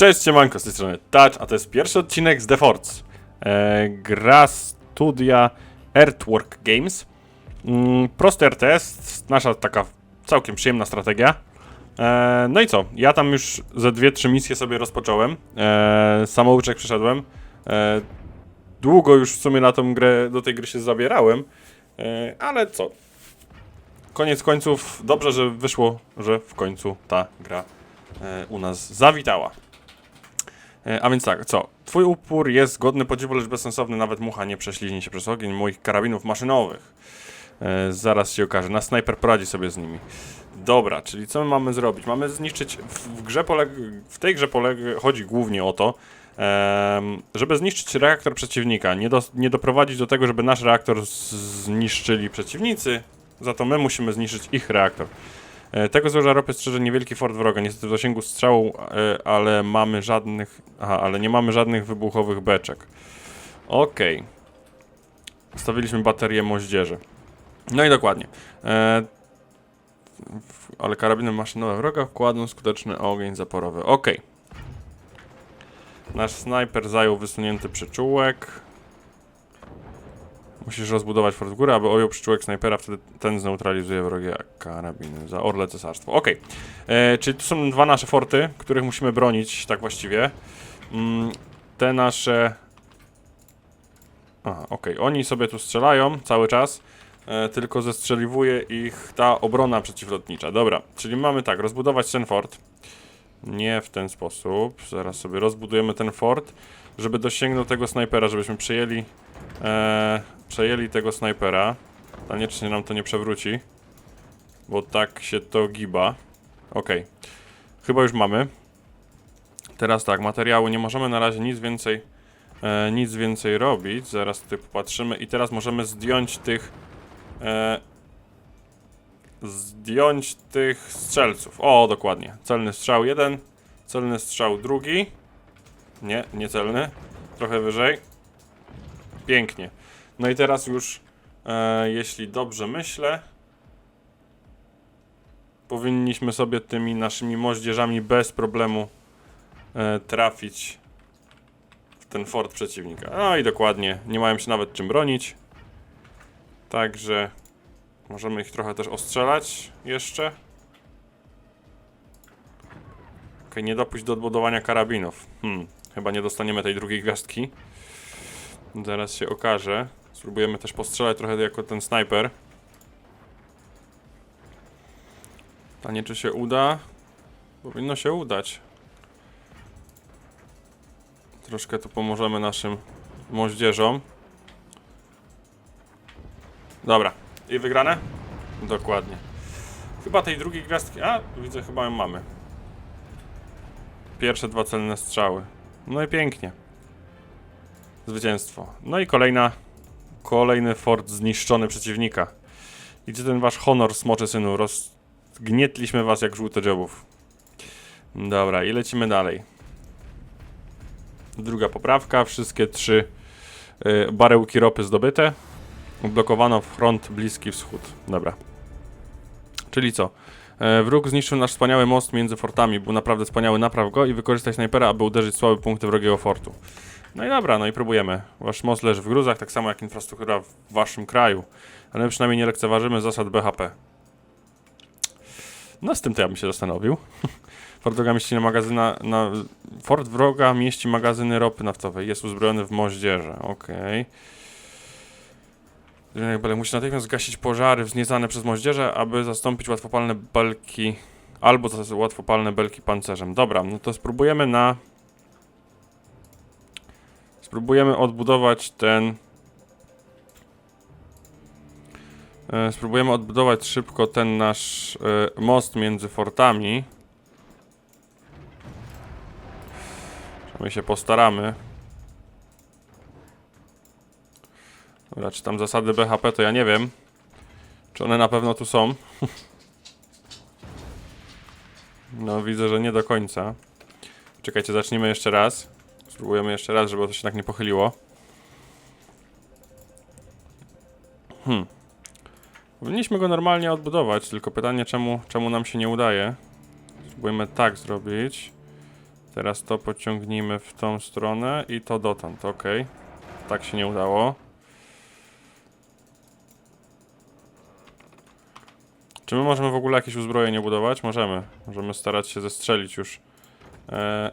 Cześć, siemanko, z tej strony Touch, a to jest pierwszy odcinek z The Force. E, gra studia Earthwork Games. Mm, prosty RTS, nasza taka całkiem przyjemna strategia. E, no i co, ja tam już ze dwie, trzy misje sobie rozpocząłem. E, samouczek przeszedłem. E, długo już w sumie na tą grę, do tej gry się zabierałem. E, ale co, koniec końców, dobrze, że wyszło, że w końcu ta gra e, u nas zawitała. E, A więc tak, co? Twój upór jest godny podziwu, lecz bezsensowny. Nawet mucha nie prześliźnie się przez ogień moich karabinów maszynowych. E, zaraz się okaże. Na snajper poradzi sobie z nimi. Dobra, czyli co my mamy zrobić? Mamy zniszczyć. W, w grze poleg... w tej grze poleg... chodzi głównie o to, em, żeby zniszczyć reaktor przeciwnika. Nie, do... nie doprowadzić do tego, żeby nasz reaktor zniszczyli przeciwnicy. Za to my musimy zniszczyć ich reaktor. E, Tego złoża ropy strzeże niewielki fort wroga, niestety w zasięgu strzału, e, ale mamy żadnych, aha, ale nie mamy żadnych wybuchowych beczek. Okej. Stawiliśmy baterię moździerzy. No i dokładnie. E, ale karabiny maszynowe wroga wkładą skuteczny ogień zaporowy. Okej. Nasz snajper zajął wysunięty przyczółek. Musisz rozbudować fort w górę, aby ojął przyczółek snajpera, wtedy ten zneutralizuje wrogie karabiny. Za Orle Cesarstwo. Okej. E, Czyli tu są dwa nasze forty, których musimy bronić, tak właściwie. Mm, te nasze... Aha, okej. Oni sobie tu strzelają cały czas, e, tylko zestrzeliwuje ich ta obrona przeciwlotnicza. Dobra, czyli mamy tak, rozbudować ten fort. Nie w ten sposób. Zaraz sobie rozbudujemy ten fort, żeby dosięgnął tego snajpera, żebyśmy przejęli e, przejęli tego snajpera. Pytanie, czy nam to nie przewróci. Bo tak się to giba. Okej. Chyba już mamy. Teraz tak, materiały. Nie możemy na razie nic więcej e, nic więcej robić. Zaraz tutaj popatrzymy. I teraz możemy zdjąć tych e, zdjąć tych strzelców. O, dokładnie. Celny strzał jeden. Celny strzał drugi. Nie, nie celny. Trochę wyżej. Pięknie. No i teraz już, e, jeśli dobrze myślę, powinniśmy sobie tymi naszymi moździerzami bez problemu e, trafić w ten fort przeciwnika. No i dokładnie, nie mają się nawet czym bronić. Także możemy ich trochę też ostrzelać jeszcze. Okej, nie dopuść do odbudowania karabinów. Hmm, chyba nie dostaniemy tej drugiej gwiazdki. Zaraz się okaże. Spróbujemy też postrzelać trochę jako ten snajper. Pytanie, czy się uda? Powinno się udać. Troszkę tu pomożemy naszym moździerzom. Dobra. I wygrane? Dokładnie. Chyba tej drugiej gwiazdki... A, widzę, chyba ją mamy. Pierwsze dwa celne strzały. No i pięknie. Zwycięstwo. No i kolejna, kolejny fort zniszczony przeciwnika. Gdzie ten wasz honor, smoczy synu? Rozgnietliśmy was jak żółte dziobów. Dobra, i lecimy dalej. Druga poprawka. Wszystkie trzy y, barełki ropy zdobyte. Ublokowano front Bliski Wschód. Dobra. Czyli co? E, Wróg zniszczył nasz wspaniały most między fortami. Był naprawdę wspaniały. Napraw go i wykorzystaj snajpera, aby uderzyć słabe punkty wrogiego fortu. No i dobra, no i próbujemy. Wasz most leży w gruzach, tak samo jak infrastruktura w waszym kraju. Ale my przynajmniej nie lekceważymy zasad BHP. No z tym to ja bym się zastanowił. Fort wroga mieści na magazyna, na... Wroga mieści magazyny ropy naftowej. Jest uzbrojony w moździerze. Okej. Okay. Musi natychmiast zgasić pożary wzniecane przez moździerze, aby zastąpić łatwopalne belki... Albo łatwopalne belki pancerzem. Dobra, no to spróbujemy na... Spróbujemy odbudować ten. E, Spróbujemy odbudować szybko ten nasz e, most między fortami. My się postaramy. Dobra, czy tam zasady BHP to ja nie wiem. Czy one na pewno tu są? No widzę, że nie do końca. Czekajcie, zacznijmy jeszcze raz. Spróbujemy jeszcze raz, żeby to się tak nie pochyliło. Hmm. Powinniśmy go normalnie odbudować, tylko pytanie czemu, czemu nam się nie udaje. Spróbujemy tak zrobić. Teraz to pociągnijmy w tą stronę i to dotąd, ok. Tak się nie udało. Czy my możemy w ogóle jakieś uzbrojenie budować? Możemy. Możemy starać się zestrzelić już e,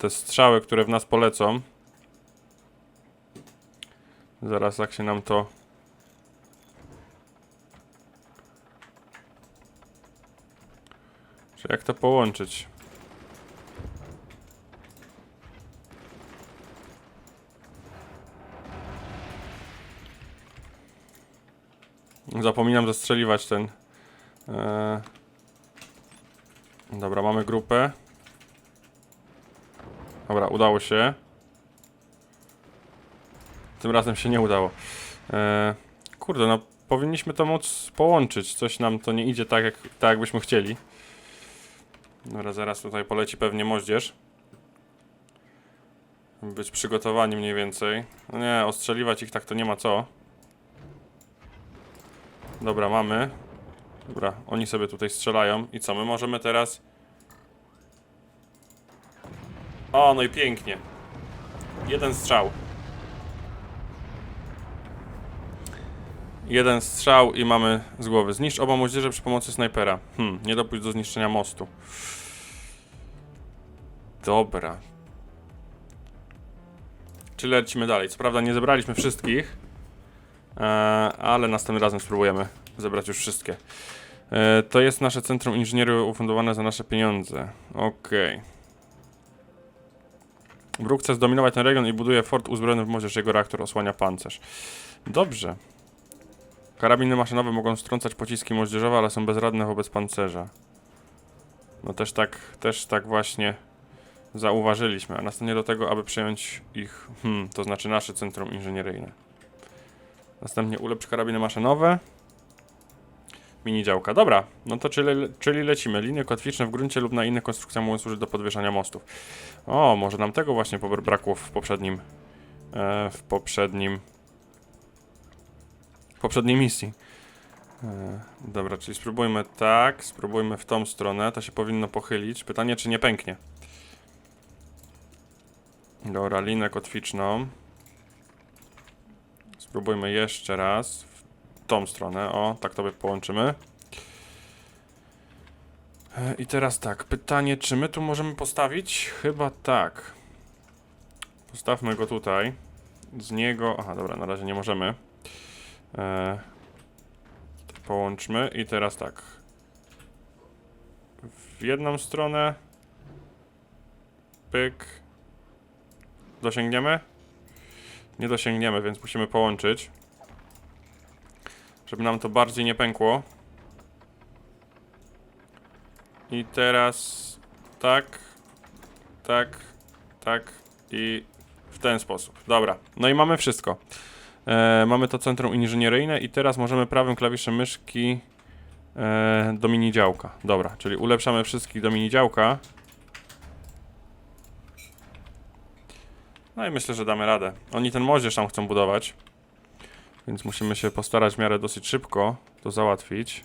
te strzały, które w nas polecą. Zaraz jak się nam to... Czy jak to połączyć? Zapominam zastrzeliwać ten. E... Dobra, mamy grupę. Dobra, udało się. Tym razem się nie udało. E... Kurde, no powinniśmy to móc połączyć. Coś nam to nie idzie tak, jak, tak jakbyśmy chcieli. Dobra, zaraz tutaj poleci pewnie moździerz. Być przygotowani mniej więcej. No nie, ostrzeliwać ich tak to nie ma co. Dobra, mamy. Dobra, oni sobie tutaj strzelają. I co, my możemy teraz... O, no i pięknie. Jeden strzał. Jeden strzał i mamy z głowy. Zniszcz oba moździerze przy pomocy snajpera. Hmm, nie dopuść do zniszczenia mostu. Dobra. Czy lecimy dalej? Co prawda nie zebraliśmy wszystkich, e, ale następnym razem spróbujemy zebrać już wszystkie. E, to jest nasze centrum inżynierii ufundowane za nasze pieniądze. Okej. Wróg chce zdominować ten region i buduje fort uzbrojony w moździerz. Jego reaktor osłania pancerz. Dobrze. Karabiny maszynowe mogą strącać pociski moździerzowe, ale są bezradne wobec pancerza. No też tak, też tak właśnie zauważyliśmy, a następnie do tego, aby przejąć ich, hmm, to znaczy nasze centrum inżynieryjne. Następnie ulepsz karabiny maszynowe. Mini działka. Dobra, no to czyli, czyli lecimy. Linie kotwiczne w gruncie lub na innych konstrukcjach mogą służyć do podwieszania mostów. O, może nam tego właśnie brakło w poprzednim, e, w poprzednim, w poprzedniej misji. E, dobra, czyli spróbujmy tak, spróbujmy w tą stronę, to się powinno pochylić. Pytanie, czy nie pęknie. Dobra, linę kotwiczną. Spróbujmy jeszcze raz tą stronę. O, tak to połączymy. E, I teraz tak, pytanie, czy my tu możemy postawić? Chyba tak. Postawmy go tutaj. Z niego. Aha, dobra, na razie nie możemy. E, połączmy i teraz tak. W jedną stronę. Pyk. Dosięgniemy? Nie dosięgniemy, więc musimy połączyć. Żeby nam to bardziej nie pękło. I teraz tak, tak, tak i w ten sposób. Dobra, no i mamy wszystko. E, mamy to centrum inżynieryjne i teraz możemy prawym klawiszem myszki e, do mini działka. Dobra, czyli ulepszamy wszystkich do mini działka. No i myślę, że damy radę. Oni ten moździerz tam chcą budować. Więc musimy się postarać w miarę dosyć szybko to załatwić.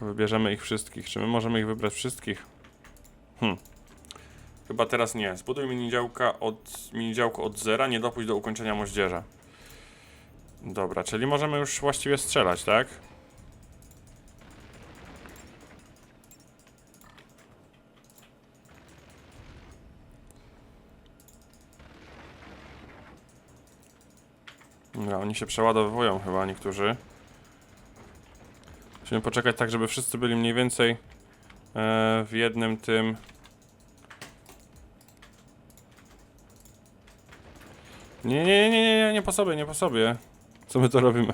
Wybierzemy ich wszystkich. Czy my możemy ich wybrać wszystkich? Hmm. Chyba teraz nie. Zbuduj mini działka od, mini działko od zera, nie dopuść do ukończenia moździerza. Dobra, czyli możemy już właściwie strzelać, tak? Dobra, oni się przeładowują chyba niektórzy. Musimy poczekać tak, żeby wszyscy byli mniej więcej e, w jednym tym. Nie, nie, nie, nie, nie, nie po sobie, nie po sobie. Co my to robimy?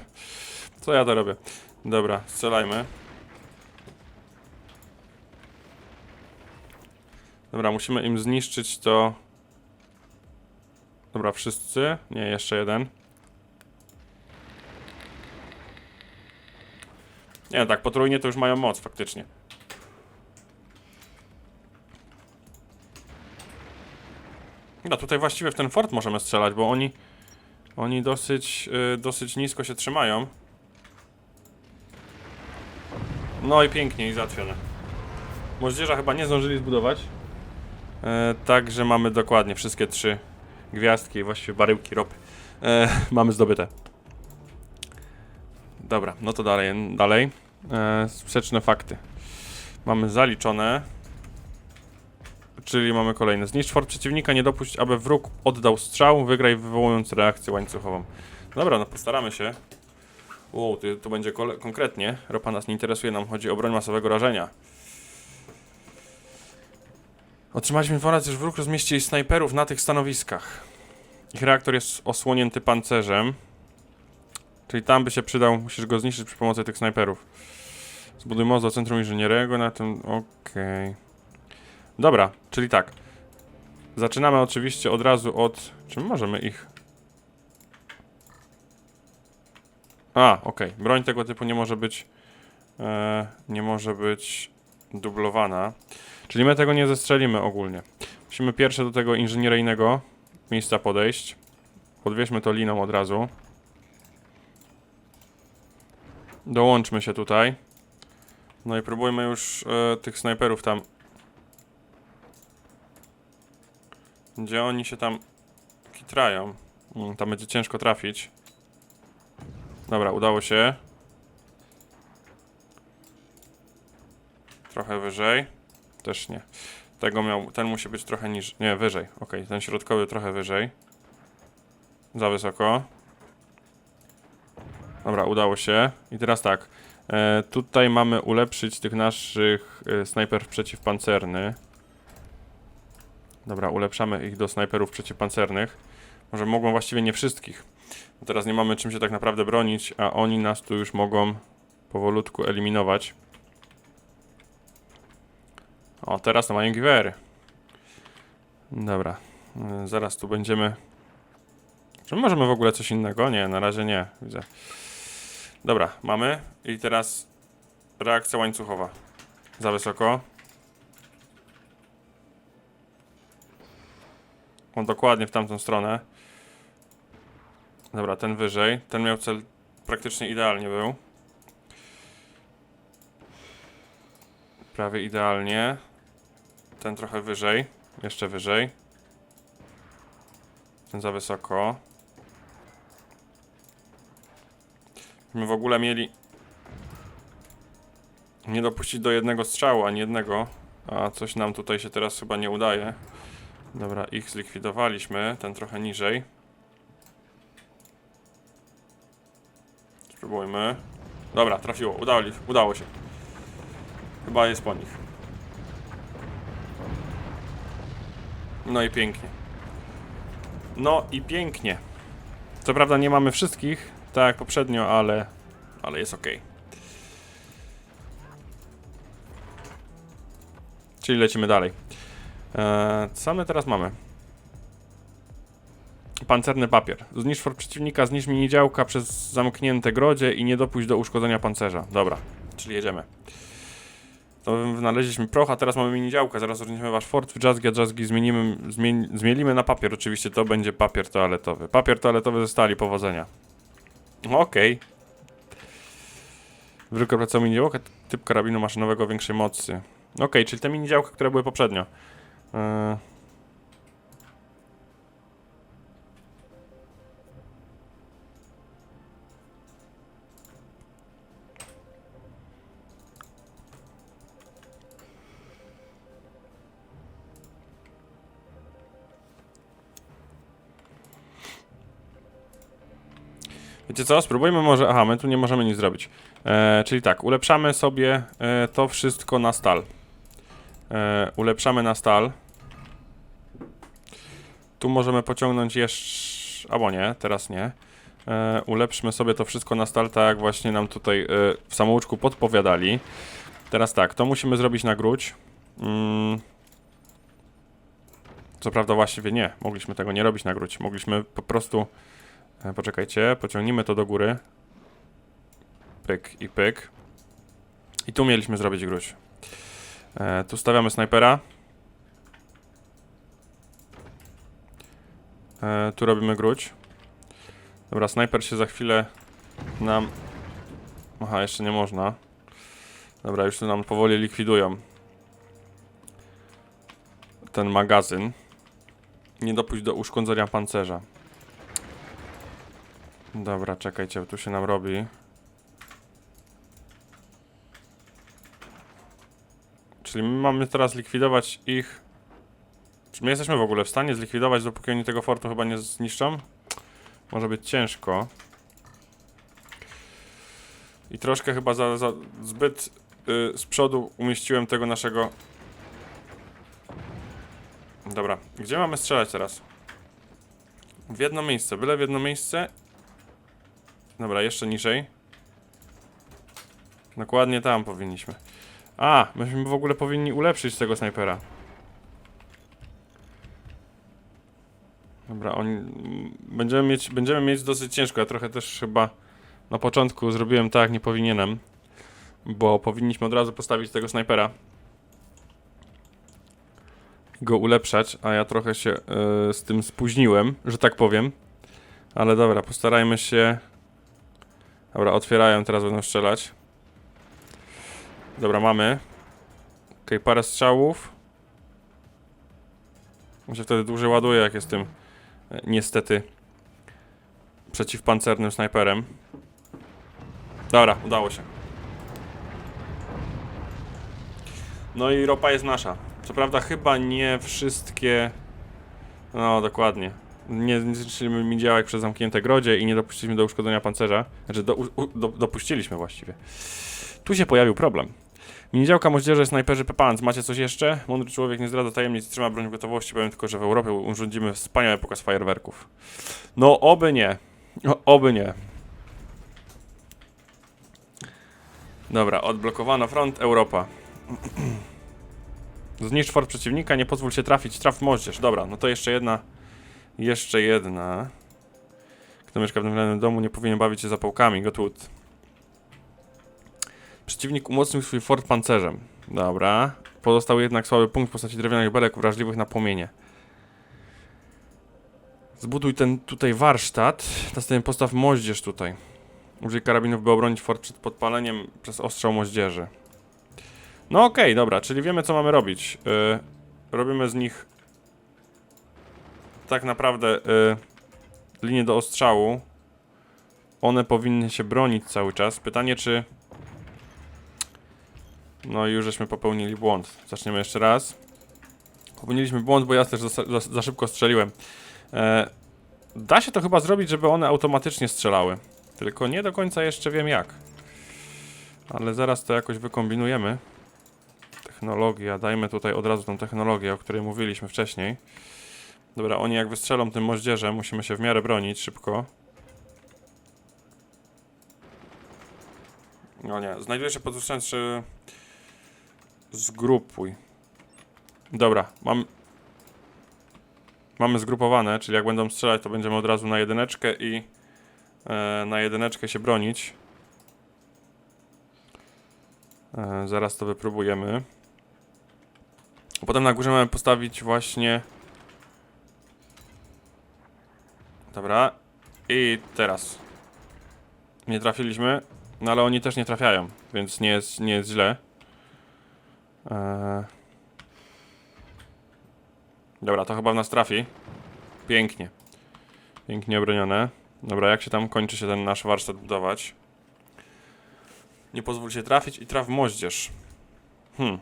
Co ja to robię? Dobra, strzelajmy. Dobra, musimy im zniszczyć to. Dobra, wszyscy. Nie, jeszcze jeden. Nie, tak, potrójnie to już mają moc faktycznie. No tutaj właściwie w ten fort możemy strzelać, bo oni oni dosyć y, dosyć nisko się trzymają. No i pięknie i załatwione. Moździerza chyba nie zdążyli zbudować. E, także mamy dokładnie wszystkie trzy gwiazdki, właściwie baryłki ropy. E, mamy zdobyte. Dobra, no to dalej. dalej. E, sprzeczne fakty. Mamy zaliczone. Czyli mamy kolejne. Zniszcz fort przeciwnika, nie dopuść, aby wróg oddał strzał, wygraj wywołując reakcję łańcuchową. Dobra, no postaramy się. Wow, to, to będzie konkretnie. Ropa nas nie interesuje, nam chodzi o broń masowego rażenia. Otrzymaliśmy informację, że wróg rozmieścił snajperów na tych stanowiskach. Ich reaktor jest osłonięty pancerzem. Czyli tam by się przydał, musisz go zniszczyć przy pomocy tych snajperów. Zbuduj most do centrum inżynierego na tym... Okej. Dobra, czyli tak. Zaczynamy oczywiście od razu od... Czy my możemy ich... A, okej. Broń tego typu nie może być... E, nie może być dublowana. Czyli my tego nie zestrzelimy ogólnie. Musimy pierwsze do tego inżynieryjnego miejsca podejść. Podwieźmy to liną od razu. Dołączmy się tutaj. No i próbujmy już e, tych snajperów tam. Gdzie oni się tam kitrają? Mm, tam będzie ciężko trafić. Dobra, udało się. Trochę wyżej. Też nie. Tego miał, ten musi być trochę niż, nie, wyżej. Ok, ten środkowy trochę wyżej. Za wysoko. Dobra, udało się. I teraz tak. E, tutaj mamy ulepszyć tych naszych e, snajperów przeciwpancerny. Dobra, ulepszamy ich do snajperów przeciwpancernych. Może mogą właściwie nie wszystkich. Bo teraz nie mamy czym się tak naprawdę bronić, a oni nas tu już mogą powolutku eliminować. O, teraz to mają giwery. Dobra. y, Zaraz tu będziemy. Czy my możemy w ogóle coś innego? Nie, na razie nie. Widzę. Dobra, mamy. I teraz reakcja łańcuchowa. Za wysoko. On dokładnie w tamtą stronę. Dobra, ten wyżej. Ten miał cel praktycznie idealnie był. Prawie idealnie. Ten trochę wyżej. Jeszcze wyżej. Ten za wysoko. My w ogóle mieli nie dopuścić do jednego strzału, ani jednego. A coś nam tutaj się teraz chyba nie udaje. Dobra, ich zlikwidowaliśmy. Ten trochę niżej. Spróbujmy. Dobra, trafiło. Udało, udało się. Chyba jest po nich. No i pięknie. No i pięknie. Co prawda nie mamy wszystkich, tak poprzednio, ale, ale jest ok. Czyli lecimy dalej. Eee, co my teraz mamy? Pancerny papier. Zniszcz fort przeciwnika, zniszcz mini działka przez zamknięte grodzie i nie dopuść do uszkodzenia pancerza. Dobra, czyli jedziemy. To wynaleźliśmy proch, a teraz mamy mini działka. Zaraz rozniesiemy wasz fort w jazzgi, a jazzgi zmienimy, zmień, zmielimy na papier. Oczywiście to będzie papier toaletowy. Papier toaletowy ze stali, powodzenia. Okej. Okay. Wróg opracał mini działka, typ karabinu maszynowego większej mocy. Okej, czyli te mini działka, które były poprzednio. Yy. Wiecie co? Spróbujmy może. Aha, my tu nie możemy nic zrobić. E, czyli tak, ulepszamy sobie e, to wszystko na stal. E, ulepszamy na stal. Tu możemy pociągnąć jeszcze. Albo nie, teraz nie. E, ulepszmy sobie to wszystko na stal, tak jak właśnie nam tutaj e, w samouczku podpowiadali. Teraz tak, to musimy zrobić na gruć. Mm. Co prawda właściwie nie, mogliśmy tego nie robić na gruć. Mogliśmy po prostu Poczekajcie, pociągnijmy to do góry. Pyk i pyk. I tu mieliśmy zrobić gruź. E, tu stawiamy snajpera. E, tu robimy gruć. Dobra, snajper się za chwilę nam... Aha, jeszcze nie można. Dobra, już tu nam powoli likwidują. ten magazyn. Nie dopuść do uszkodzenia pancerza. Dobra, czekajcie, tu się nam robi. Czyli my mamy teraz likwidować ich. Czy my jesteśmy w ogóle w stanie zlikwidować, dopóki oni tego fortu chyba nie zniszczą? Może być ciężko. I troszkę chyba za, za zbyt y, z przodu umieściłem tego naszego. Dobra, gdzie mamy strzelać teraz? W jedno miejsce, byle w jedno miejsce. Dobra, jeszcze niżej. Dokładnie tam powinniśmy. A, myśmy w ogóle powinni ulepszyć tego snajpera. Dobra, oni, będziemy mieć, będziemy mieć dosyć ciężko. Ja trochę też chyba na początku zrobiłem tak, nie powinienem. Bo powinniśmy od razu postawić tego snajpera. Go ulepszać, a ja trochę się e, z tym spóźniłem, że tak powiem. Ale dobra, postarajmy się. Dobra, otwierają, teraz będą strzelać. Dobra, mamy. Okej, parę strzałów. On się wtedy dłużej ładuje, jak jest tym e, niestety przeciwpancernym snajperem. Dobra, udało się. No i ropa jest nasza. Co prawda chyba nie wszystkie... No, dokładnie. Nie zniszczyliśmy mi działek przez zamknięte grodzie i nie dopuściliśmy do uszkodzenia pancerza. Znaczy, do, u, do, dopuściliśmy właściwie. Tu się pojawił problem. Minidziałka, moździerze, snajperzy, pepans. Macie coś jeszcze? Mądry człowiek nie zdradza tajemnic trzyma broń w gotowości. Powiem tylko, że w Europie urządzimy wspaniały pokaz fajerwerków. No, oby nie. O, oby nie. Dobra, odblokowano front, Europa. Zniszcz fort przeciwnika, nie pozwól się trafić, traf moździerz. Dobra, no to jeszcze jedna. Jeszcze jedna. Kto mieszka w tym domu, nie powinien bawić się zapałkami. Gotwood. Przeciwnik umocnił swój fort pancerzem. Dobra. Pozostał jednak słaby punkt w postaci drewnianych belek wrażliwych na płomienie. Zbuduj ten tutaj warsztat. Następnie postaw moździerz tutaj. Użyj karabinów, by obronić fort przed podpaleniem przez ostrzał moździerzy. No okej, dobra, czyli wiemy co mamy robić. Yy, robimy z nich tak naprawdę yy, linię do ostrzału. One powinny się bronić cały czas. Pytanie czy... No już żeśmy popełnili błąd. Zaczniemy jeszcze raz. Popełniliśmy błąd, bo ja też za, za, za szybko strzeliłem. E, da się to chyba zrobić, żeby one automatycznie strzelały. Tylko nie do końca jeszcze wiem jak. Ale zaraz to jakoś wykombinujemy. Technologia, dajmy tutaj od razu tą technologię, o której mówiliśmy wcześniej. Dobra, oni jak wystrzelą tym moździerzem, musimy się w miarę bronić szybko. No nie, znajduje się pod czy Zgrupuj. Dobra, mam... Mamy zgrupowane, czyli jak będą strzelać, to będziemy od razu na jedyneczkę i e, na jedyneczkę się bronić. E, zaraz to wypróbujemy. Potem na górze mamy postawić właśnie... Dobra. I teraz. Nie trafiliśmy, no ale oni też nie trafiają, więc nie jest, nie jest źle. Eee... Dobra, to chyba w nas trafi. Pięknie. Pięknie obronione. Dobra, jak się tam kończy się ten nasz warsztat budować? Nie pozwól się trafić i traf moździerz. Hmm.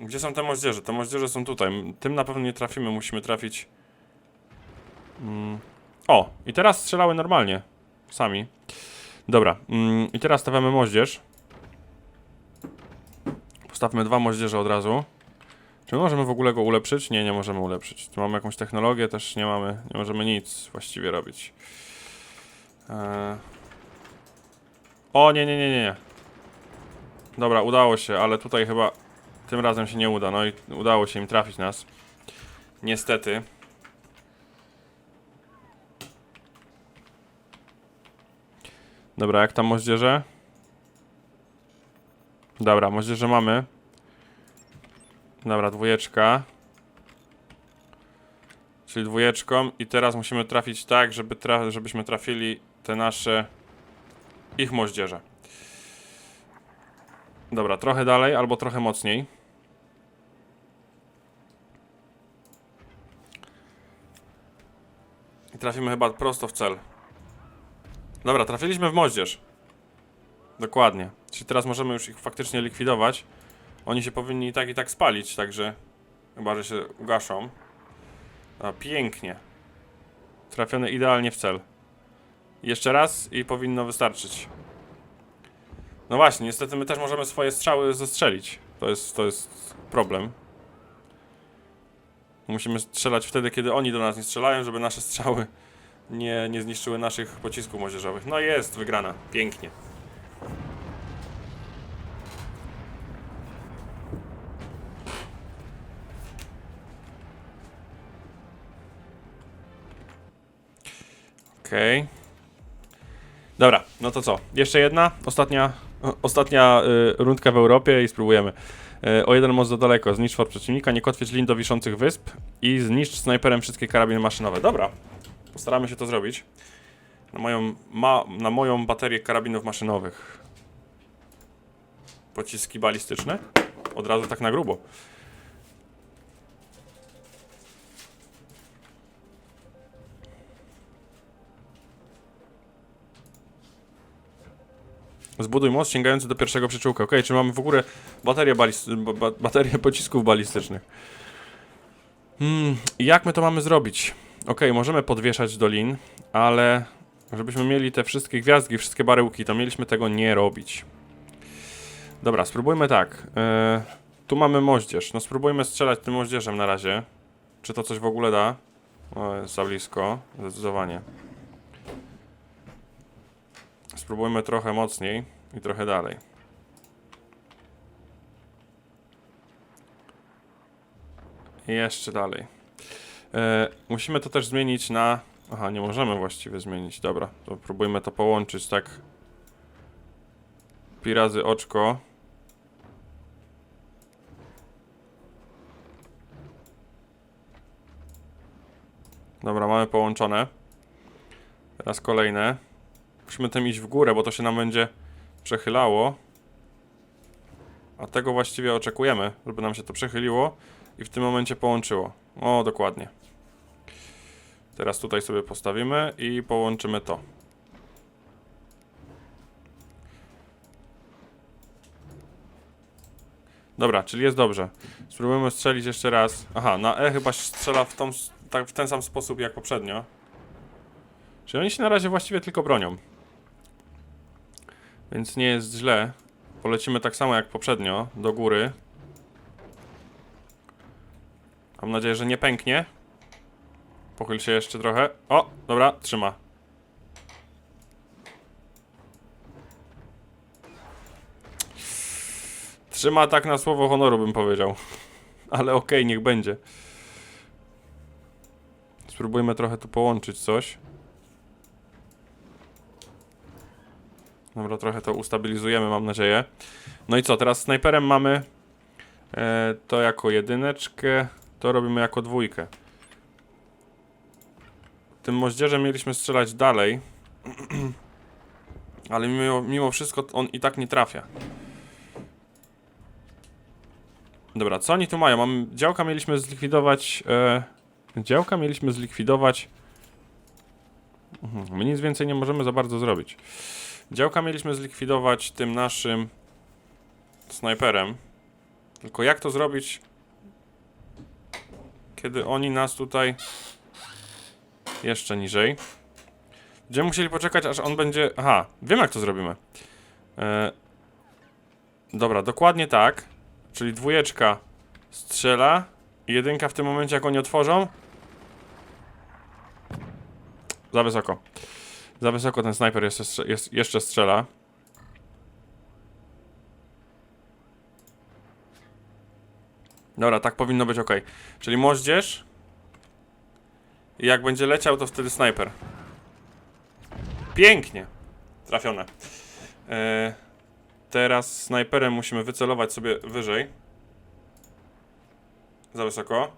Gdzie są te moździerze? Te moździerze są tutaj. Tym na pewno nie trafimy, musimy trafić... Mm. O, i teraz strzelały normalnie. Sami. Dobra, mm, i teraz stawiamy moździerz. Postawmy dwa moździerze od razu. Czy my możemy w ogóle go ulepszyć? Nie, nie możemy ulepszyć. Tu mamy jakąś technologię, też nie mamy, nie możemy nic właściwie robić. Eee... O, nie, nie, nie, nie. Dobra, udało się, ale tutaj chyba tym razem się nie uda. No i udało się im trafić nas. Niestety. Dobra, jak tam moździerze? Dobra, moździerze mamy. Dobra, dwójeczka. Czyli dwójeczką i teraz musimy trafić tak, żeby żebyśmy trafili te nasze... ich moździerze. Dobra, trochę dalej albo trochę mocniej. I trafimy chyba prosto w cel. Dobra, trafiliśmy w moździerz. Dokładnie. Czyli teraz możemy już ich faktycznie likwidować. Oni się powinni i tak i tak spalić, także chyba, że się ugaszą. A, pięknie. Trafiony idealnie w cel. Jeszcze raz i powinno wystarczyć. No właśnie, niestety my też możemy swoje strzały zestrzelić. To jest, to jest problem. Musimy strzelać wtedy, kiedy oni do nas nie strzelają, żeby nasze strzały nie, nie zniszczyły naszych pocisków młodzieżowych. No jest, wygrana. Pięknie. Okej. Dobra, no to co? Jeszcze jedna? Ostatnia, ostatnia y, rundka w Europie i spróbujemy. Y, o jeden most za daleko. Zniszcz fort przeciwnika, nie kotwiecz lin do wiszących wysp i zniszcz snajperem wszystkie karabiny maszynowe. Dobra, postaramy się to zrobić. Na moją, ma, na moją baterię karabinów maszynowych. Pociski balistyczne? Od razu tak na grubo. Zbuduj most sięgający do pierwszego przyczółka. Okej, czy mamy w ogóle baterię, balist... ba- ba- baterię pocisków balistycznych? Hmm, jak my to mamy zrobić? Okej, możemy podwieszać do lin, ale żebyśmy mieli te wszystkie gwiazdki, wszystkie baryłki, to mieliśmy tego nie robić. Dobra, spróbujmy tak. E, tu mamy moździerz. No spróbujmy strzelać tym moździerzem na razie. Czy to coś w ogóle da? O, jest za blisko, zdecydowanie. Spróbujmy trochę mocniej i trochę dalej. Jeszcze dalej. E, musimy to też zmienić na. Aha, nie możemy właściwie zmienić. Dobra, to próbujmy to połączyć tak. Pi razy oczko. Dobra, mamy połączone. Teraz kolejne. Musimy tym iść w górę, bo to się nam będzie przechylało. A tego właściwie oczekujemy, żeby nam się to przechyliło i w tym momencie połączyło. O, dokładnie. Teraz tutaj sobie postawimy i połączymy to. Dobra, czyli jest dobrze. Spróbujemy strzelić jeszcze raz. Aha, na E chyba strzela w, tą, tak, w ten sam sposób jak poprzednio. Czyli oni się na razie właściwie tylko bronią. Więc nie jest źle. Polecimy tak samo jak poprzednio, do góry. Mam nadzieję, że nie pęknie. Pochyl się jeszcze trochę. O, dobra, trzyma. Trzyma tak na słowo honoru, bym powiedział. Ale okej, niech będzie. Spróbujmy trochę tu połączyć coś. Dobra, trochę to ustabilizujemy, mam nadzieję. No i co, teraz snajperem mamy e, to jako jedyneczkę, to robimy jako dwójkę. Tym moździerzem mieliśmy strzelać dalej, ale mimo, mimo wszystko on i tak nie trafia. Dobra, co oni tu mają? Mam, działka mieliśmy zlikwidować... E, działka mieliśmy zlikwidować... Mhm, My nic więcej nie możemy za bardzo zrobić. Działka mieliśmy zlikwidować tym naszym snajperem. Tylko jak to zrobić, kiedy oni nas tutaj jeszcze niżej? Będziemy musieli poczekać, aż on będzie... Aha, wiem jak to zrobimy. E... Dobra, dokładnie tak. Czyli dwójeczka strzela jedynka w tym momencie, jak oni otworzą. Za wysoko. Za wysoko ten snajper jeszcze, jest, jeszcze strzela. Dobra, tak powinno być ok. Czyli moździerz. Jak będzie leciał, to wtedy snajper. Pięknie. Trafione. E, teraz snajperem musimy wycelować sobie wyżej. Za wysoko.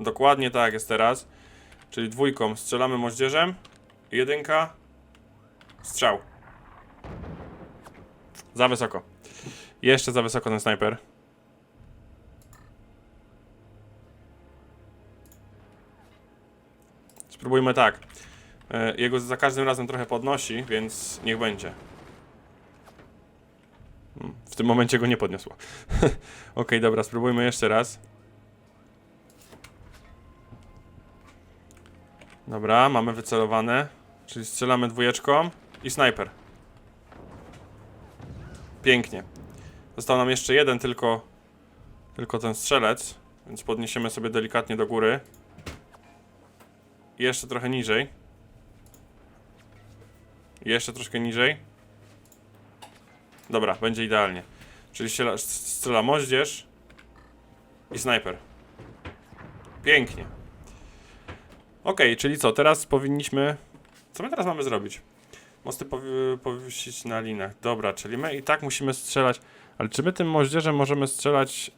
Dokładnie tak jest teraz. Czyli dwójką strzelamy moździerzem. Jedynka. Strzał. Za wysoko. Jeszcze za wysoko ten snajper. Spróbujmy tak. E, Jego za każdym razem trochę podnosi, więc niech będzie. Mm, W tym momencie go nie podniosło. Okej, dobra, spróbujmy jeszcze raz. Dobra, mamy wycelowane. Czyli strzelamy dwójeczką i snajper. Pięknie. Został nam jeszcze jeden tylko, tylko ten strzelec, więc podniesiemy sobie delikatnie do góry. Jeszcze trochę niżej. Jeszcze troszkę niżej. Dobra, będzie idealnie. Czyli strzela, moździerz i snajper. Pięknie. Okej, czyli co? Teraz powinniśmy... Co my teraz mamy zrobić? Mosty powi powiesić na linach. Dobra, czyli my i tak musimy strzelać. Ale czy my tym moździerzem możemy strzelać...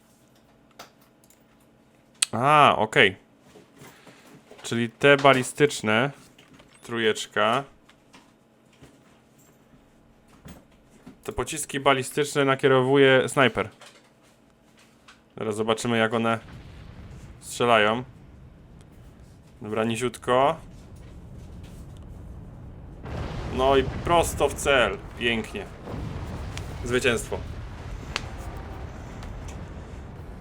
A, okej. Czyli te balistyczne... Trójeczka. Te pociski balistyczne nakierowuje snajper. Teraz zobaczymy jak one strzelają. Dobra, niziutko. No i prosto w cel. Pięknie. Zwycięstwo.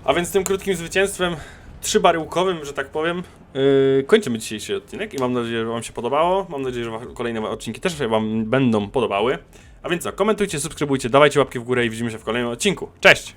A więc tym krótkim zwycięstwem, trzybaryłkowym, że tak powiem, yy, kończymy dzisiejszy odcinek i mam nadzieję, że Wam się podobało. Mam nadzieję, że kolejne odcinki też Wam będą podobały. A więc co, komentujcie, subskrybujcie, dawajcie łapki w górę i widzimy się w kolejnym odcinku. Cześć!